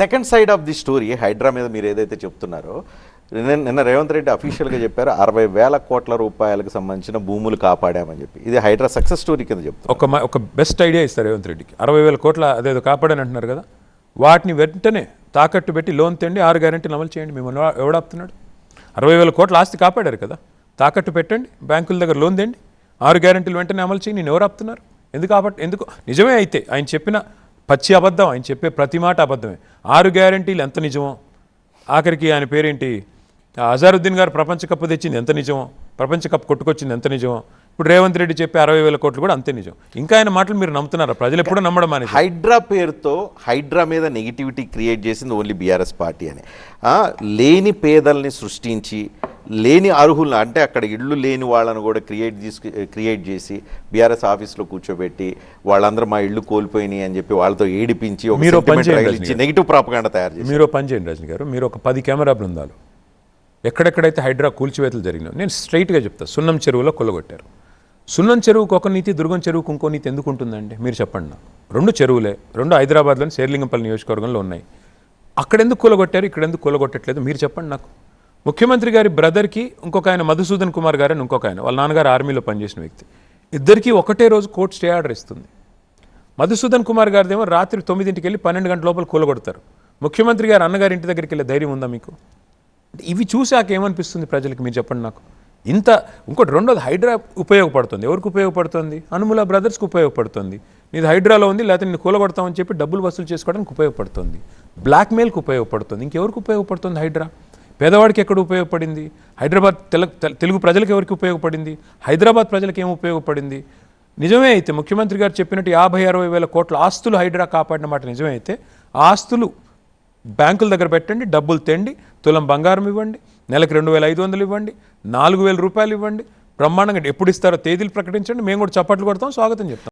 Second side of the story Hydraa మీద మీరు ఏదైతే చెప్తున్నారో నిన్న నిన్న రేవంత్ రెడ్డి అఫీషియల్గా చెప్పారు అరవై వేల కోట్ల రూపాయలకు సంబంధించిన భూములు కాపాడామని చెప్పి. ఇది హైడ్రా సక్సెస్ స్టోరీ కింద చెప్తారు ఒక ఒక బెస్ట్ ఐడియా ఇస్తారు రేవంత్ రెడ్డికి. అరవై వేల కోట్ల అదేదో కాపాడని అంటున్నారు కదా. వాటిని వెంటనే తాకట్టు పెట్టి లోన్ తెండి ఆరు గ్యారెంటీలు అమలు చేయండి. మిమ్మల్ని ఎవడాపుతున్నాడు అరవై వేల కోట్ల ఆస్తి కాపాడారు కదా. తాకట్టు పెట్టండి బ్యాంకుల దగ్గర లోన్ తెండి ఆరు గ్యారెంటీలు వెంటనే అమలు చేయండి. నేను ఎవరు ఆపుతున్నారు? ఎందుకు కాబట్టి ఎందుకు? నిజమే అయితే ఆయన చెప్పిన పచ్చి అబద్ధం ఆయన చెప్పే ప్రతి మాట అబద్ధమే. ఆరు గ్యారెంటీలు ఎంత నిజమో? ఆఖరికి ఆయన పేరేంటి? అజారుద్దీన్ గారు ప్రపంచ కప్ తెచ్చింది ఎంత నిజమో? ప్రపంచ కప్ కొట్టుకొచ్చింది ఎంత నిజమో? ఇప్పుడు రేవంత్ రెడ్డి చెప్పే అరవై వేల కోట్లు కూడా అంతే నిజం. ఇంకా ఆయన మాటలు మీరు నమ్ముతున్నారా? ప్రజలు ఎప్పుడూ నమ్మడం మానేసి హైడ్రా పేరుతో హైడ్రా మీద నెగిటివిటీ క్రియేట్ చేసింది ఓన్లీ బీఆర్ఎస్ పార్టీ అని. లేని పేదల్ని సృష్టించి లేని అర్హులను అంటే అక్కడ ఇళ్ళు లేని వాళ్ళని కూడా క్రియేట్ తీసుకు క్రియేట్ చేసి బీఆర్ఎస్ ఆఫీస్లో కూర్చోబెట్టి వాళ్ళందరూ మా ఇళ్ళు కోల్పోయినాయి అని చెప్పి వాళ్ళతో ఏడిపించి రగిలించి నెగిటివ్ ప్రాపగాండ తయారు చేసి మీరు పని చేయండి రజనీ గారు మీరు ఒక పది కెమెరా బృందాలు ఎక్కడెక్కడైతే హైడ్రా కూల్చివేతలు జరిగినాయో నేను స్ట్రైట్గా చెప్తా సున్నం చెరువులో కొల్లగొట్టారు. సున్నం చెరువుకు ఒక నీతి దుర్గం చెరువుకు ఇంకో నీతి ఎందుకు ఉంటుందండి? మీరు చెప్పండి నాకు. రెండు చెరువులే రెండు హైదరాబాద్లోని శేర్లింగంపల్లి నియోజకవర్గంలో ఉన్నాయి. అక్కడ ఎందుకు కూలగొట్టారు ఇక్కడ ఎందుకు కూలగొట్టట్లేదు మీరు చెప్పండి నాకు. ముఖ్యమంత్రి గారి బ్రదర్కి ఇంకొక ఆయన మధుసూదన్ కుమార్ గారు అని ఇంకొక ఆయన. వాళ్ళ నాన్నగారు ఆర్మీలో పనిచేసిన వ్యక్తి. ఇద్దరికీ ఒకటే రోజు కోర్టు స్టే ఆర్డర్ ఇస్తుంది. మధుసూదన్ కుమార్ గారిదేమో రాత్రి తొమ్మిదింటికి వెళ్ళి పన్నెండు గంటల లోపల కూలగొడతారు. ముఖ్యమంత్రి గారు అన్నగారి ఇంటి దగ్గరికి వెళ్ళే ధైర్యం ఉందా మీకు? ఇవి చూశాక ఏమనిపిస్తుంది ప్రజలకు? మీరు చెప్పండి నాకు. ఇంత ఇంకోటి రెండోది హైడ్రా ఉపయోగపడుతుంది. ఎవరికి ఉపయోగపడుతుంది? అనుముల బ్రదర్స్కి ఉపయోగపడుతుంది. నీది హైడ్రాలో ఉంది లేకపోతే నేను కూలగొడతామని చెప్పి డబ్బులు వసూలు చేసుకోవడానికి ఉపయోగపడుతుంది. బ్లాక్మెయిల్కి ఉపయోగపడుతుంది. ఇంకెవరికి ఉపయోగపడుతుంది హైడ్రా? పేదవాడికి ఎక్కడ ఉపయోగపడింది? హైదరాబాద్ తెల తెలుగు ప్రజలకు ఎవరికి ఉపయోగపడింది? హైదరాబాద్ ప్రజలకు ఏం ఉపయోగపడింది? నిజమే అయితే ముఖ్యమంత్రి గారు చెప్పినట్టు యాభై అరవై వేల కోట్ల ఆస్తులు హైడ్రా కాపాడిన మాట నిజమే అయితే ఆస్తులు బ్యాంకుల దగ్గర పెట్టండి డబ్బులు తెండి తులం బంగారం ఇవ్వండి నెలకు రెండు వేల ఐదు వందలు ఇవ్వండి నాలుగు వేల రూపాయలు ఇవ్వండి బ్రహ్మాండంగా ఎప్పుడు ఇస్తారో తేదీలు ప్రకటించండి మేము కూడా చప్పట్లు కొడతాం స్వాగతం చెప్తాం.